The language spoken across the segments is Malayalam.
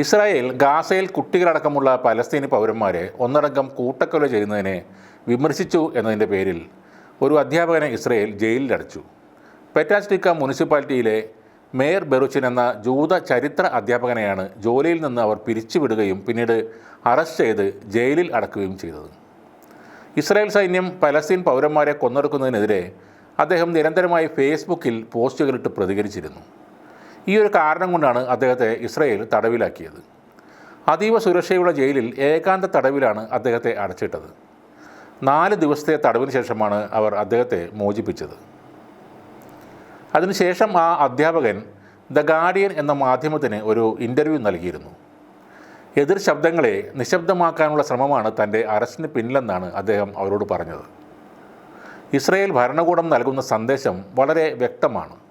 ഇസ്രായേൽ ഗാസയിൽ കുട്ടികളടക്കമുള്ള പലസ്തീനി പൗരന്മാരെ ഒന്നടങ്കം കൂട്ടക്കൊല ചെയ്യുന്നതിനെ വിമർശിച്ചു എന്നതിന്റെ പേരിൽ ഒരു അധ്യാപകനെ ഇസ്രായേൽ ജയിലിലടച്ചു പെറ്റാസ്റ്റിക്ക മുനിസിപ്പാലിറ്റിയിലെ മേയർ ബെറുച്ചിൻ എന്ന ജൂത ചരിത്ര അധ്യാപകനെയാണ് ജോലിയിൽ നിന്ന് അവർ പിരിച്ചുവിടുകയും പിന്നീട് അറസ്റ്റ് ചെയ്ത് ജയിലിൽ അടക്കുകയും ചെയ്തത്. ഇസ്രായേൽ സൈന്യം പലസ്തീൻ പൗരന്മാരെ കൊന്നൊടുക്കുന്നതിനെതിരെ അദ്ദേഹം നിരന്തരമായി ഫേസ്ബുക്കിൽ പോസ്റ്റുകളിട്ട് പ്രതികരിച്ചിരുന്നു. ഈ ഒരു കാരണം കൊണ്ടാണ് അദ്ദേഹത്തെ ഇസ്രയേൽ തടവിലാക്കിയത്. അതീവ സുരക്ഷയുള്ള ജയിലിൽ ഏകാന്ത തടവിലാണ് അദ്ദേഹത്തെ അടച്ചിട്ടത്. നാല് ദിവസത്തെ തടവിന് ശേഷമാണ് അവർ അദ്ദേഹത്തെ മോചിപ്പിച്ചത്. അതിനുശേഷം ആ അധ്യാപകൻ ദ ഗാർഡിയൻ എന്ന മാധ്യമത്തിന് ഒരു ഇന്റർവ്യൂ നൽകിയിരുന്നു. എതിർ ശബ്ദങ്ങളെ നിശബ്ദമാക്കാനുള്ള ശ്രമമാണ് തന്റെ അറസ്റ്റിന് പിന്നിലെന്നാണ് അദ്ദേഹം അവരോട് പറഞ്ഞത്. ഇസ്രയേൽ ഭരണകൂടം നൽകുന്ന സന്ദേശം വളരെ വ്യക്തമാണ്.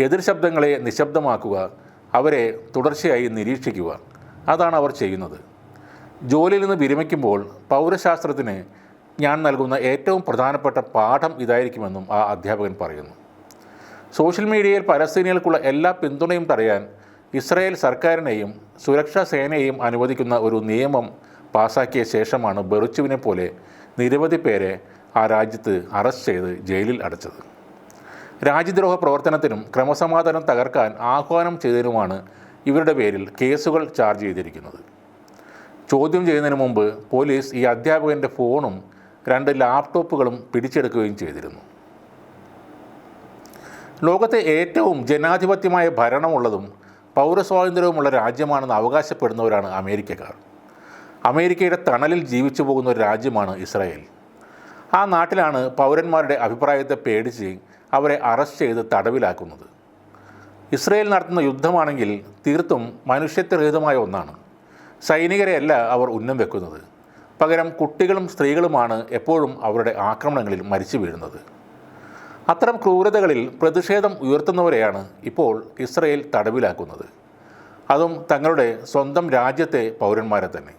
എതിർ ശബ്ദങ്ങളെ നിശബ്ദമാക്കുക അവരെ തുടർച്ചയായി നിരീക്ഷിക്കുക. അതാണ് അവർ ചെയ്യുന്നത്. ജോലിയിൽ നിന്ന് വിരമിക്കുമ്പോൾ പൗരശാസ്ത്രത്തിന് ഞാൻ നൽകുന്ന ഏറ്റവും പ്രധാനപ്പെട്ട പാഠം ഇതായിരിക്കുമെന്നും ആ അധ്യാപകൻ പറയുന്നു. സോഷ്യൽ മീഡിയയിൽ പലസ്തീനികൾക്കുള്ള എല്ലാ പിന്തുണയും തടയാൻ ഇസ്രായേൽ സർക്കാരിനെയും സുരക്ഷാ സേനയെയും അനുവദിക്കുന്ന ഒരു നിയമം പാസാക്കിയ ശേഷമാണ് ബെറുച്ചുവിനെ പോലെ നിരവധി പേരെ ആ രാജ്യത്ത് അറസ്റ്റ് ചെയ്ത് ജയിലിൽ അടച്ചത്. രാജ്യദ്രോഹ പ്രവർത്തനത്തിനും ക്രമസമാധാനം തകർക്കാൻ ആഹ്വാനം ചെയ്തതിനുമാണ് ഇവരുടെ പേരിൽ കേസുകൾ ചാർജ് ചെയ്തിരിക്കുന്നത്. ചോദ്യം ചെയ്യുന്നതിന് മുമ്പ് പോലീസ് ഈ അധ്യാപകന്റെ ഫോണും രണ്ട് ലാപ്ടോപ്പുകളും പിടിച്ചെടുക്കുകയും ചെയ്തിരുന്നു. ലോകത്തെ ഏറ്റവും ജനാധിപത്യമായ ഭരണമുള്ളതും പൗരസ്വാതന്ത്ര്യവുമുള്ള രാജ്യമാണെന്ന് അവകാശപ്പെടുന്നവരാണ് അമേരിക്കക്കാർ. അമേരിക്കയുടെ തണലിൽ ജീവിച്ചു പോകുന്ന ഒരു രാജ്യമാണ് ഇസ്രായേൽ. ആ നാട്ടിലാണ് പൗരന്മാരുടെ അഭിപ്രായത്തെ പേടിച്ച് അവരെ അറസ്റ്റ് ചെയ്ത് തടവിലാക്കുന്നത്. ഇസ്രയേൽ നടത്തുന്ന യുദ്ധമാണെങ്കിൽ തീർത്തും മനുഷ്യത്വരഹിതമായ ഒന്നാണ്. സൈനികരെയല്ല അവർ ഉന്നം വെക്കുന്നത്. പകരം കുട്ടികളും സ്ത്രീകളുമാണ് എപ്പോഴും അവരുടെ ആക്രമണങ്ങളിൽ മരിച്ചു വീഴുന്നത്. അത്തരം ക്രൂരതകളിൽ പ്രതിഷേധം ഉയർത്തുന്നവരെയാണ് ഇപ്പോൾ ഇസ്രയേൽ തടവിലാക്കുന്നത്. അതും തങ്ങളുടെ സ്വന്തം രാജ്യത്തെ പൗരന്മാരെ തന്നെ.